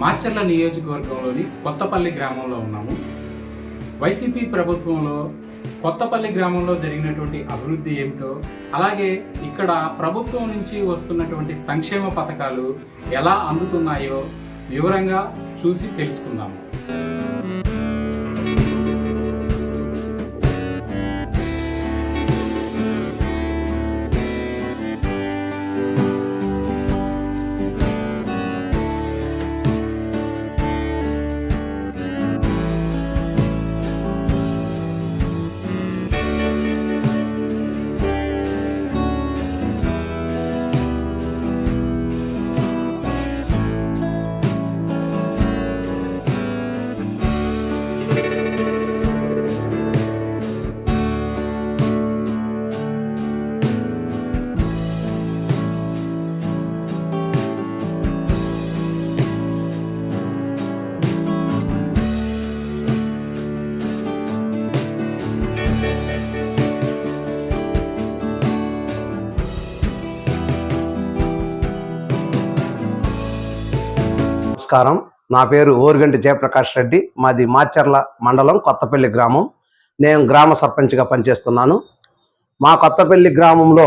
మాచర్ల నియోజకవర్గంలోని కొత్తపల్లి గ్రామంలో ఉన్నాము. వైసీపీ ప్రభుత్వంలో కొత్తపల్లి గ్రామంలో జరిగినటువంటి అభివృద్ధి ఏమిటో అలాగే ఇక్కడ ప్రభుత్వం నుంచి వస్తున్నటువంటి సంక్షేమ పథకాలు ఎలా అందుతున్నాయో వివరంగా చూసి తెలుసుకుందాము. నమస్కారం. నా పేరు ఓరుగంటి జయప్రకాష్ రెడ్డి. మాది మాచర్ల మండలం కొత్తపల్లి గ్రామం. నేను గ్రామ సర్పంచ్గా పనిచేస్తున్నాను. మా కొత్తపల్లి గ్రామంలో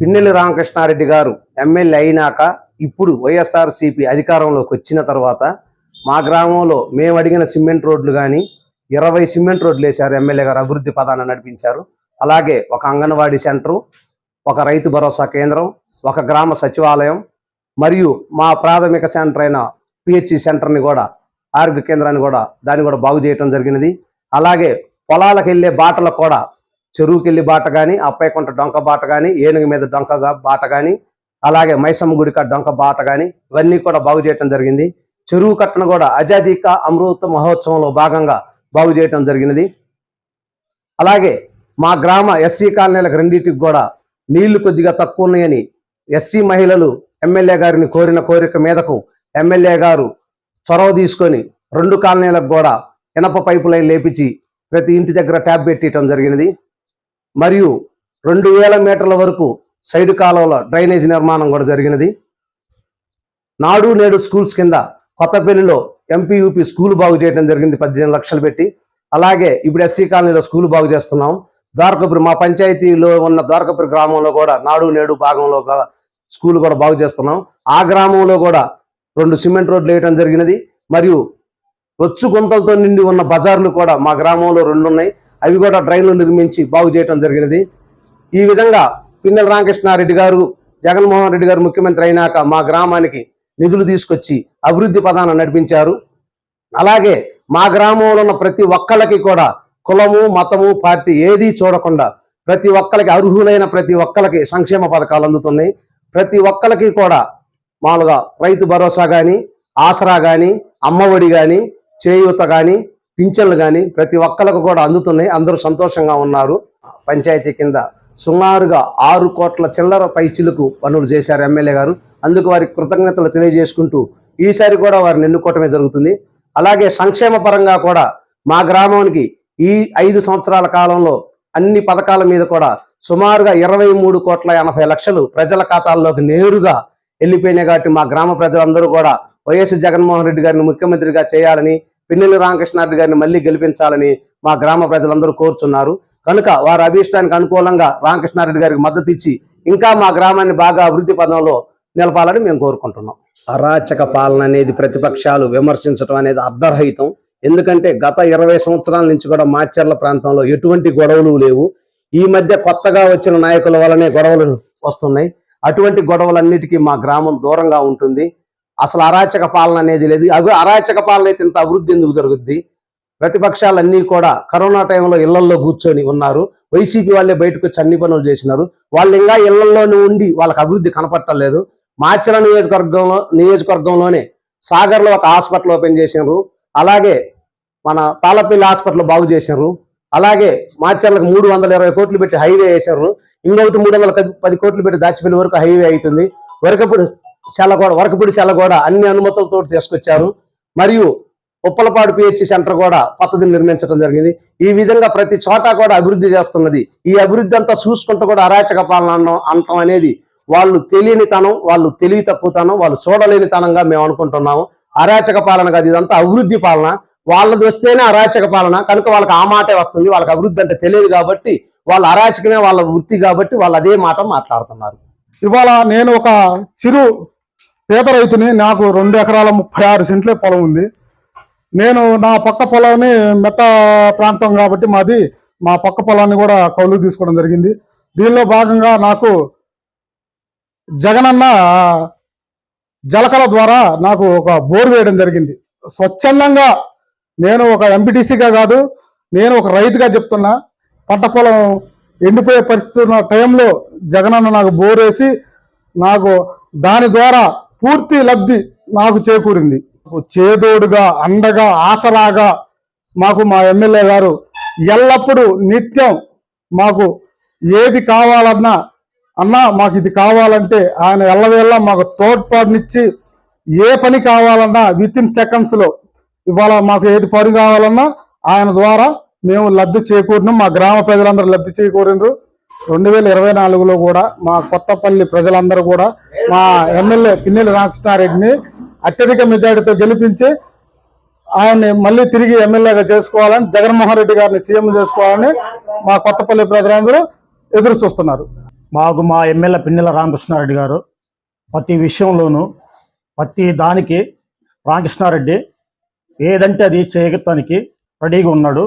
పిన్నెల్లి రామకృష్ణారెడ్డి గారు ఎమ్మెల్యే అయినాక ఇప్పుడు వైఎస్ఆర్సీపీ అధికారంలోకి వచ్చిన తర్వాత మా గ్రామంలో మేము అడిగిన సిమెంట్ రోడ్లు కానీ ఇరవై సిమెంట్ రోడ్లు వేశారు ఎమ్మెల్యే గారు అభివృద్ధి పదాన్ని నడిపించారు. అలాగే ఒక అంగన్వాడీ సెంటరు ఒక రైతు భరోసా కేంద్రం ఒక గ్రామ సచివాలయం మరియు మా ప్రాథమిక సెంటర్ అయిన పిహెచ్సి సెంటర్ని కూడా ఆరోగ్య కేంద్రాన్ని కూడా దాన్ని కూడా బాగు చేయటం జరిగినది. అలాగే పొలాలకు వెళ్ళే బాటలు కూడా చెరువుకి వెళ్ళి బాట కానీ అప్పైకుంట డొంక బాట కానీ ఏనుగు మీద డొంక బాట కానీ అలాగే మైసమ్మ గుడిక డొంక బాట కానీ ఇవన్నీ కూడా బాగు చేయటం జరిగింది. చెరువు కట్టను కూడా అజాదీక అమృత మహోత్సవంలో భాగంగా బాగు చేయటం జరిగినది. అలాగే మా గ్రామ ఎస్సీ కాలనీలకు రెండింటికి కూడా నీళ్ళు కొద్దిగా తక్కువ ఉన్నాయని ఎస్సీ మహిళలు ఎమ్మెల్యే గారిని కోరిన కోరిక మీదకు ఎమ్మెల్యే గారు చొరవ తీసుకొని రెండు కాలనీలకు కూడా ఇనప పైపు లైన్ లేపించి ప్రతి ఇంటి దగ్గర ట్యాప్ పెట్టడం జరిగినది. మరియు రెండు వేల మీటర్ల వరకు సైడ్ కాలువల డ్రైనేజ్ నిర్మాణం కూడా జరిగినది. నాడు నేడు స్కూల్స్ కింద కొత్తపల్లిలో ఎంపీయూపీ స్కూల్ బాగు చేయడం జరిగింది. పద్దెనిమిది లక్షలు పెట్టి అలాగే ఇప్పుడు ఎస్సీ కాలనీలో స్కూల్ బాగు చేస్తున్నాం. ద్వారకపురి మా పంచాయతీలో ఉన్న ద్వారకపురి గ్రామంలో కూడా నాడు నేడు భాగంలో స్కూల్ కూడా బాగు చేస్తున్నాం. ఆ గ్రామంలో కూడా రెండు సిమెంట్ రోడ్లు వేయడం జరిగినది. మరియు రొచ్చు గుంతలతో నిండి ఉన్న బజార్లు కూడా మా గ్రామంలో రెండు ఉన్నాయి. అవి కూడా డ్రైన్లు నిర్మించి బాగు చేయడం జరిగినది. ఈ విధంగా పిన్నెల రామకృష్ణారెడ్డి గారు జగన్మోహన్ రెడ్డి గారు ముఖ్యమంత్రి అయినాక మా గ్రామానికి నిధులు తీసుకొచ్చి అభివృద్ధి పదాన నడిపించారు. అలాగే మా గ్రామంలో ఉన్న ప్రతి ఒక్కళ్ళకి కూడా కులము మతము పార్టీ ఏదీ చూడకుండా ప్రతి ఒక్కరికి అర్హులైన ప్రతి ఒక్కరికి సంక్షేమ పథకాలు అందుతున్నాయి. ప్రతి ఒక్కరికి కూడా మామూలుగా రైతు భరోసా కానీ ఆసరా కానీ అమ్మఒడి కానీ చేయూత కానీ పింఛన్లు కానీ ప్రతి ఒక్కరికి కూడా అందుతున్నాయి. అందరూ సంతోషంగా ఉన్నారు. పంచాయతీ కింద సుమారుగా ఆరు కోట్ల చిల్లర పైచిలకు పనులు చేశారు ఎమ్మెల్యే గారు. అందుకు వారికి కృతజ్ఞతలు తెలియజేసుకుంటూ ఈసారి కూడా వారిని ఎన్నుకోవటమే జరుగుతుంది. అలాగే సంక్షేమ పరంగా కూడా మా గ్రామానికి ఈ ఐదు సంవత్సరాల కాలంలో అన్ని పథకాల మీద కూడా సుమారుగా ఇరవై మూడు కోట్ల ఎనభై లక్షలు ప్రజల ఖాతాల్లోకి నేరుగా వెళ్ళిపోయినాయి కాబట్టి మా గ్రామ ప్రజలందరూ కూడా వైఎస్ జగన్మోహన్ రెడ్డి గారిని ముఖ్యమంత్రిగా చేయాలని పిన్నెల్లి రామకృష్ణారెడ్డి గారిని మళ్ళీ గెలిపించాలని మా గ్రామ ప్రజలందరూ కోరుచున్నారు కనుక వారి అభిష్టానికి అనుకూలంగా రామకృష్ణారెడ్డి గారికి మద్దతు ఇచ్చి ఇంకా మా గ్రామాన్ని బాగా అభివృద్ధి పదంలో నిలపాలని మేము కోరుకుంటున్నాం. అరాచక పాలన అనేది ప్రతిపక్షాలు విమర్శించడం అనేది అర్ధరహితం. ఎందుకంటే గత ఇరవై సంవత్సరాల నుంచి కూడా మాచర్ల ప్రాంతంలో ఎటువంటి గొడవలు లేవు. ఈ మధ్య కొత్తగా వచ్చిన నాయకుల వల్లనే గొడవలు వస్తున్నాయి. అటువంటి గొడవలన్నిటికీ మా గ్రామం దూరంగా ఉంటుంది. అసలు అరాచక పాలన అనేది లేదు. అవి అరాచక పాలన అయితే ఇంత అభివృద్ధి ఎందుకు జరుగుద్ది? ప్రతిపక్షాలన్నీ కూడా కరోనా టైంలో ఇళ్ళల్లో కూర్చొని ఉన్నారు. వైసీపీ వాళ్ళే బయటకు వచ్చి అన్ని పనులు చేసినారు. వాళ్ళు ఇంకా ఇళ్ళలోనే ఉండి వాళ్ళకి అభివృద్ధి కనపట్టలేదు. మాచల నియోజకవర్గంలో నియోజకవర్గంలోనే సాగర్లో ఒక హాస్పిటల్ ఓపెన్ చేసినారు. అలాగే మన తాళపల్లి హాస్పిటల్ బాగు చేసినారు. అలాగే మాచర్లకు మూడు వందల ఇరవై కోట్లు పెట్టి హైవే వేశారు. ఇంకొకటి మూడు వందల పది- పది కోట్లు పెట్టి దాచిపల్లి వరకు హైవే అవుతుంది. వరకపూడి సెల కూడా వరకపూడి సెల కూడా అన్ని అనుమతులతో తీసుకొచ్చారు. మరియు ఉప్పలపాడు పిహెచ్సి సెంటర్ కూడా కొత్తది నిర్మించడం జరిగింది. ఈ విధంగా ప్రతి చోట కూడా అభివృద్ధి చేస్తున్నది. ఈ అభివృద్ధి అంతా చూసుకుంటూ కూడా అరాచక పాలన అనడం అనటం అనేది వాళ్ళు తెలియనితనం వాళ్ళు తెలివి తక్కువతనం వాళ్ళు చూడలేనితనంగా మేము అనుకుంటున్నాము. అరాచక పాలన కాదు ఇదంతా అభివృద్ధి పాలన. వాళ్ళది వస్తేనే అరాచక పాలన. కనుక వాళ్ళకి ఆ మాటే వస్తుంది. వాళ్ళకి అభివృద్ధి అంటే తెలియదు కాబట్టి వాళ్ళ అరాచకమే వాళ్ళ వృత్తి కాబట్టి వాళ్ళు అదే మాట మాట్లాడుతున్నారు. ఇవాళ నేను ఒక చిరు పేద రైతుని నాకు రెండు ఎకరాల ముప్పై ఆరు సెంట్లే పొలం ఉంది. నేను నా పక్క పొలాన్ని మెత్త ప్రాంతం కాబట్టి మాది మా పక్క పొలాన్ని కూడా కౌలు తీసుకోవడం జరిగింది. దీనిలో భాగంగా నాకు జగనన్న జలకల ద్వారా నాకు ఒక బోర్ వేయడం జరిగింది. స్వచ్ఛందంగా నేను ఒక ఎంపీటీసీగా కాదు నేను ఒక రైతుగా చెప్తున్నా పంట పొలం ఎండిపోయే పరిస్థితి ఉన్న టైంలో జగనన్న నాకు బోరేసి నాకు దాని ద్వారా పూర్తి లబ్ధి నాకు చేకూరింది. చేదోడుగా అండగా ఆసరాగా మాకు మా ఎమ్మెల్యే గారు ఎల్లప్పుడూ నిత్యం మాకు ఏది కావాలన్నా అన్నా మాకు ఇది కావాలంటే ఆయన ఎల్లవేళ మాకు తోడ్పాటునిచ్చి ఏ పని కావాలన్నా విత్ ఇన్ సెకండ్స్లో ఇవాళ మాకు ఏది పని కావాలన్నా ఆయన ద్వారా మేము లబ్ధి చేకూరినాం. మా గ్రామ ప్రజలందరూ లబ్ధి చేకూరినరు. రెండు వేల ఇరవై నాలుగులో కూడా మా కొత్తపల్లి ప్రజలందరూ కూడా మా ఎమ్మెల్యే పిన్నెల్లి రామకృష్ణారెడ్డిని అత్యధిక మెజార్టీతో గెలిపించి ఆయన్ని మళ్ళీ తిరిగి ఎమ్మెల్యేగా చేసుకోవాలని జగన్మోహన్ రెడ్డి గారిని సీఎం చేసుకోవాలని మా కొత్తపల్లి ప్రజలందరూ ఎదురు చూస్తున్నారు. మాకు మా ఎమ్మెల్యే పిన్నెల రామకృష్ణారెడ్డి గారు ప్రతి విషయంలోనూ ప్రతి దానికి రామకృష్ణారెడ్డి ఏదంటే అది చేయటానికి రెడీగా ఉన్నాడు.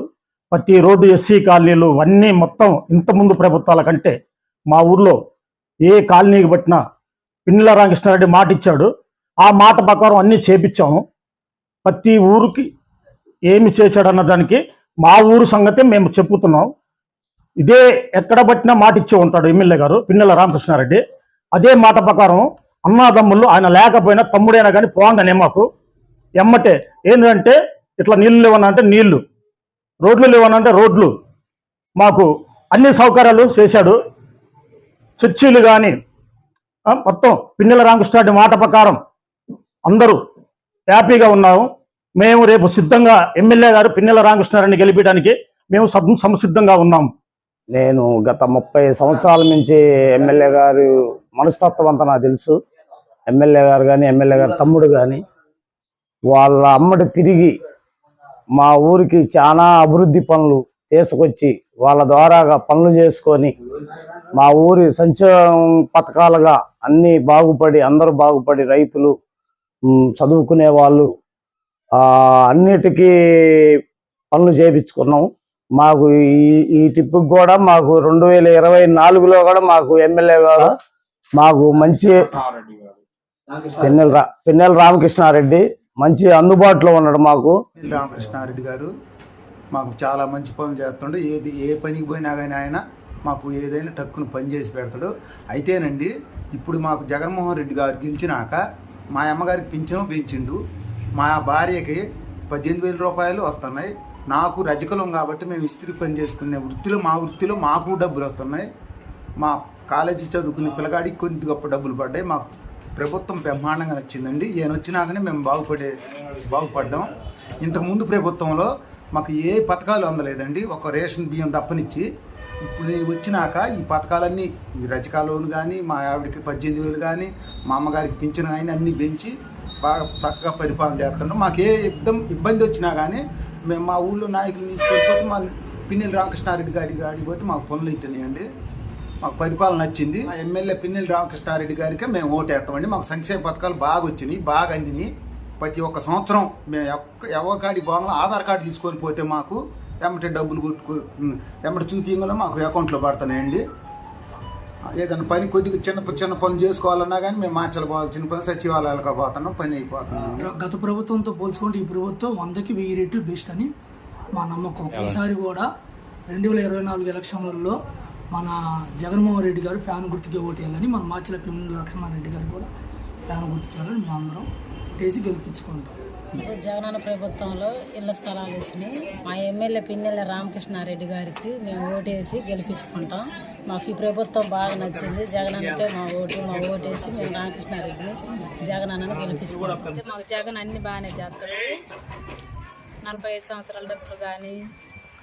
ప్రతి రోడ్డు ఎస్సీ కాలనీలు అన్నీ మొత్తం ఇంతకుముందు ప్రభుత్వాల కంటే మా ఊర్లో ఏ కాలనీకి పట్టినా పిన్నెల రామకృష్ణారెడ్డి మాట ఇచ్చాడు. ఆ మాట ప్రకారం అన్నీ చేపించాము. ప్రతి ఊరికి ఏమి చేశాడన్న దానికి మా ఊరు సంగతే మేము చెప్పుతున్నాం. ఇదే ఎక్కడ పట్టినా మాట ఇచ్చి ఉంటాడు ఎమ్మెల్యే గారు పిన్నెల రామకృష్ణారెడ్డి. అదే మాట ప్రకారం అన్నాదమ్ముళ్ళు ఆయన లేకపోయినా తమ్ముడైనా కానీ పోంగనే మాకు. ఎమ్మటే. ఏంటంటే ఇట్లా నీళ్ళు లేవన్నా అంటే నీళ్ళు. రోడ్లు లేవన్నా అంటే రోడ్లు. మాకు అన్ని సౌకర్యాలు చేశాడు. చర్చీలు కానీ మొత్తం పిన్నెల రామకృష్ణారెడ్డి మాట ప్రకారం అందరూ హ్యాపీగా ఉన్నాము. మేము రేపు సిద్ధంగా ఎమ్మెల్యే గారు పిన్నెల రామకృష్ణారెడ్డిని గెలిపించడానికి మేము సంసిద్ధంగా ఉన్నాము. నేను గత ముప్పై సంవత్సరాల నుంచి ఎమ్మెల్యే గారు మనస్తత్వం అంతా నాకు తెలుసు. ఎమ్మెల్యే గారు కానీ ఎమ్మెల్యే గారు తమ్ముడు కానీ వాళ్ళ అమ్మటి తిరిగి మా ఊరికి చాలా అభివృద్ధి పనులు తీసుకొచ్చి వాళ్ళ ద్వారాగా పనులు చేసుకొని మా ఊరి సంక్షేమ పథకాలుగా అన్ని బాగుపడి అందరూ బాగుపడి రైతులు చదువుకునే వాళ్ళు ఆ, అన్నిటికీ పనులు చేపించుకున్నాం. మాకు ఈ ఈ టిప్పు కూడా మాకు రెండు వేల ఇరవై నాలుగులో కూడా మాకు ఎమ్మెల్యే గారు మాకు మంచి పెన్నెల రా పెన్నెల రామకృష్ణారెడ్డి మంచి అందుబాటులో ఉన్నాడు మాకు. రామకృష్ణారెడ్డి గారు మాకు చాలా మంచి పనులు చేస్తుండే. ఏది ఏ పనికి పోయినా కానీ ఆయన మాకు ఏదైనా టక్కును పని చేసి పెడతాడు. అయితేనండి ఇప్పుడు మాకు జగన్మోహన్ రెడ్డి గారు గెలిచినాక మా అమ్మగారికి పింఛను పెంచిండు. మా భార్యకి పద్దెనిమిది వేల రూపాయలు వస్తున్నాయి. నాకు రజకలం కాబట్టి మేము ఇస్త్రీ పని చేసుకునే వృత్తిలో మా వృత్తిలో మాకు డబ్బులు వస్తున్నాయి. మా కాలేజీ చదువుకునే పిల్లగాడికి కొన్ని గొప్ప డబ్బులు పడ్డాయి. మాకు ప్రభుత్వం బ్రహ్మాండంగా నచ్చిందండి. ఈయన వచ్చినాకనే మేము బాగుపడే బాగుపడ్డాం. ఇంతకుముందు ప్రభుత్వంలో మాకు ఏ పథకాలు అందలేదండి. ఒక రేషన్ బియ్యం తప్పనిచ్చి ఇప్పుడు వచ్చినాక ఈ పథకాలన్నీ ఈ రజకా లోన్ కానీ మా ఆవిడకి పద్దెనిమిది వేలు కానీ మా అమ్మగారికి పింఛను కానీ అన్నీ పెంచి బాగా చక్కగా పరిపాలన చేస్తున్నాం మాకు ఏ ఇబ్బంది ఇబ్బంది వచ్చినా కానీ మేము మా ఊళ్ళో నాయకులు తీసుకెళ్ళిపోతే మా పిన్నెల రామకృష్ణారెడ్డి గారి గాడికి పోతే మాకు పనులు అవుతున్నాయండి మాకు పరిపాలన నచ్చింది. మా ఎమ్మెల్యే పిన్నెల రామకృష్ణారెడ్డి గారికి మేము ఓటేస్తామండి మాకు సంక్షేమ పథకాలు బాగా వచ్చినాయి బాగా అందినాయి. ప్రతి ఒక్క సంవత్సరం మేము ఎవరి కాడి బాగా ఆధార్ కార్డు తీసుకొని పోతే మాకు ఎమ్మటే డబ్బులు కొట్టుకో ఎమ్మటి చూపించగల మాకు అకౌంట్లో పడుతున్నాయండి ఏదైనా పని కొద్దిగా చిన్న చిన్న పనులు చేసుకోవాలన్నా కానీ మేము మార్చలు పోవాలి చిన్న పని సచివాలయాలకు పోతున్నాం పని అయిపోతున్నాం. గత ప్రభుత్వంతో పోల్చుకుంటే ఈ ప్రభుత్వం వందకి వెయ్యి రెట్లు బెస్ట్ అని మా నమ్మకం. ఈసారి కూడా రెండు వేల ఇరవై నాలుగు ఎలక్షన్లలో మన జగన్మోహన్ రెడ్డి గారు ఫ్యాన్ గుర్తుకే ఓటేయాలని మన మాచిల పిల్లల లక్ష్మణారెడ్డి గారు కూడా ఫ్యాన్ గుర్తుకేయాలని మేము అందరం ఓటేసి గెలిపించుకుంటాం. జగనన్న ప్రభుత్వంలో ఇళ్ళ స్థలాలు వచ్చినాయి. మా ఎమ్మెల్యే పిన్నెల రామకృష్ణారెడ్డి గారికి మేము ఓటేసి గెలిపించుకుంటాం. మాకు ఈ ప్రభుత్వం బాగా నచ్చింది. జగనన్నకే మా ఓటు మా ఓటేసి మేము రామకృష్ణారెడ్డిని జగనన్నని గెలిపించుకుంటాం. మాకు జగన్ అన్ని బాగానే చేస్తాడు. నలభై ఐదు సంవత్సరాల డబ్బులు కానీ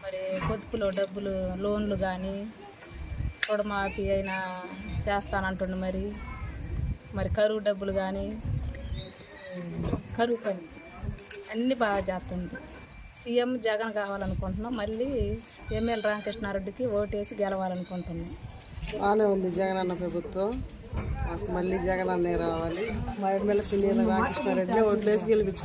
మరి పొదుపులో డబ్బులు లోన్లు కానీ రుణమాఫీ అయినా చేస్తానంటుండు మరి. మరి కరువు డబ్బులు కానీ కరువు పని అన్నీ బాగా చేస్తుంది సీఎం జగన్ కావాలనుకుంటున్నాం మళ్ళీ ఎమ్మెల్యే రామకృష్ణారెడ్డికి ఓటేసి గెలవాలనుకుంటున్నాం. బాగానే ఉంది జగన్ అన్న ప్రభుత్వం. మాకు మళ్ళీ జగన్ అన్నే రావాలి. మా ఎమ్మెల్యే పిల్లల రామకృష్ణారెడ్డిని ఓట్లేసి గెలిపించుకో